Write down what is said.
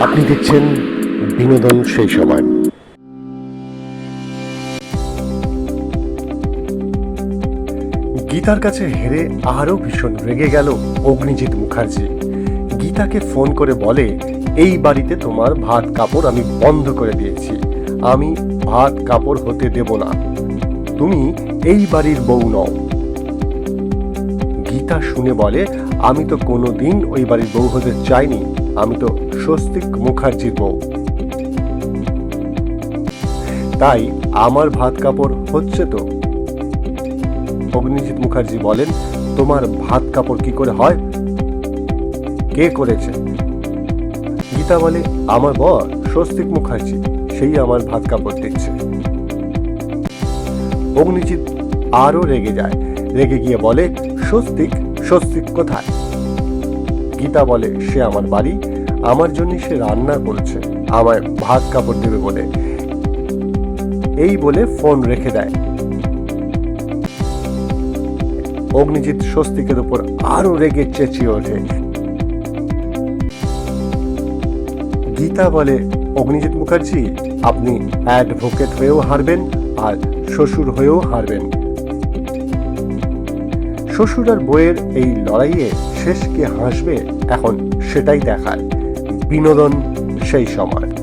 আপনি দেখছেন বিনোদন সেই সময়। গীতার কাছে হেরে আরও ভীষণ রেগে গেল অগ্নিজিৎ মুখার্জি। গীতাকে ফোন করে বলে, এই বাড়িতে তোমার ভাত কাপড় আমি বন্ধ করে দিয়েছি। আমি ভাত কাপড় হতে দেব না। তুমি এই বাড়ির বউ নও। গীতা শুনে বলে, আমি তো কোনোদিন ওই বাড়ির বউ হতে চাইনি। আমি তো স্বস্তিক মুখার্জির বউ। তাই আমার ভাত কাপড় হচ্ছে তো। অগ্নিজিৎ মুখার্জি বলেন, তোমার ভাত কাপড় কি করে হয়? কে করেছে? গীতা বলে, আমার বর স্বস্তিক মুখার্জি, সেই আমার ভাত কাপড় দিচ্ছে অগ্নিজিৎ আরও রেগে যায়। রেগে গিয়ে বলে, স্বস্তিক স্বস্তিক কোথায়? গীতা বলে, সে আমার বাড়ি। আমার জন্য সে রান্না করেছে। আমায় ভাত কাপড় দেবে বলে। এই বলে ফোন রেখে দেয়। অগ্নিজিৎ স্বস্তিকের উপর আরও রেগে চেঁচিয়ে ওঠে। গীতা বলে, অগ্নিজিৎ মুখার্জি, আপনি অ্যাডভোকেট হয়েও হারবেন আর শ্বশুর হয়েও হারবেন। শ্বশুর আর বইয়ের এই লড়াইয়ে শেষ কে হাসবে এখন সেটাই দেখায় বিনোদন সেই সময়।